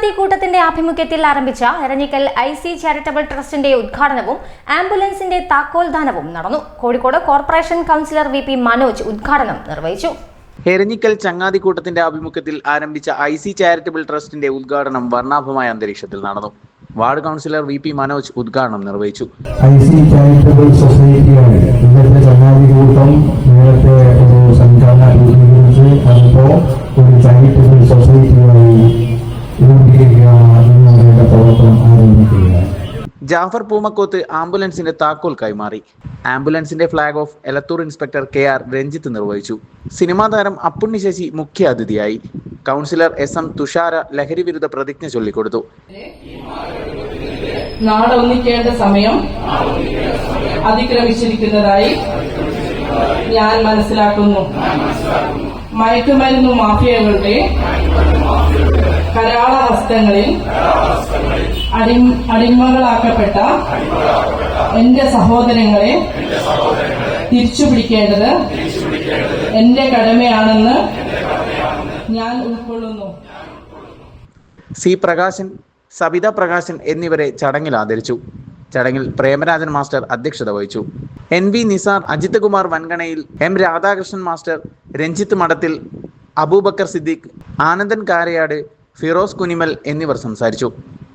ചങ്ങാതി കൂട്ടത്തിന്റെ ആഭിമുഖ്യത്തിൽ ആരംഭിച്ച എരഞ്ഞിക്കൽ ഐ സി ചാരിറ്റബിൾ ട്രസ്റ്റിന്റെ ഉദ്ഘാടനവും ആംബുലൻസിന്റെ താക്കോൽദാനവും നടന്നു. Kozhikode corporation councillor V P Manoj ഉദ്ഘാടനം നിർവഹിച്ചു. എരഞ്ഞിക്കൽ ചങ്ങാതിക്കൂട്ടത്തിന്റെ ആഭിമുഖ്യത്തിൽ ആരംഭിച്ച ഐ സി ചാരിറ്റബിൾ ട്രസ്റ്റിന്റെ ഉദ്ഘാടനം വർണാഭമായ അന്തരീക്ഷത്തിൽ നടന്നു. Ward councillor V P Manoj ഉദ്ഘാടനം നിർവഹിച്ചു. ഐ സി ചാരിറ്റബിൾ സൊസൈറ്റിയാണ് ഇന്നത്തെ ചങ്ങാതി കൂട്ടം നേരത്തെ ജാഫർ പൂമക്കോത്ത് ആംബുലൻസിന്റെ താക്കോൽ കൈമാറി. ആംബുലൻസിന്റെ flag off Elathur inspector K R Ranjith നിർവഹിച്ചു. സിനിമാ താരം അപ്പുണ്ണി ശശി മുഖ്യ അതിഥിയായി കൗൺസിലർ എസ് എം തുഷാര ലഹരി വിരുദ്ധ പ്രതിജ്ഞ ചൊല്ലിക്കൊടുത്തു. നാളെ ഒന്നിക്കേണ്ട സമയം അതിക്രമിച്ചിരിക്കുന്നതായി ഞാൻ മനസ്സിലാക്കുന്നു. മയക്കുമരുന്ന് മാഫിയകളുടെ കരാള ഹസ്തങ്ങളിൽ അടിമകളാക്കപ്പെട്ട എന്റെ സഹോദരങ്ങളെ തിരിച്ചു തിരിച്ചുപിടിക്കേണ്ടത് എന്റെ കടമയാണെന്ന് ഞാൻ ഉൾക്കൊള്ളുന്നു. സി പ്രകാശൻ സബിത പ്രകാശൻ എന്നിവരെ ചടങ്ങിൽ ആദരിച്ചു. ചടങ്ങിൽ പ്രേമരാജൻ മാസ്റ്റർ അധ്യക്ഷത വഹിച്ചു. എൻ വി നിസാർ അജിത് കുമാർ വൻഗണയിൽ എം രാധാകൃഷ്ണൻ മാസ്റ്റർ രഞ്ജിത്ത് മഠത്തിൽ അബൂബക്കർ സിദ്ദീഖ് ആനന്ദൻ കാരയാട് ഫിറോസ് കുനിമൽ എന്നിവർ സംസാരിച്ചു.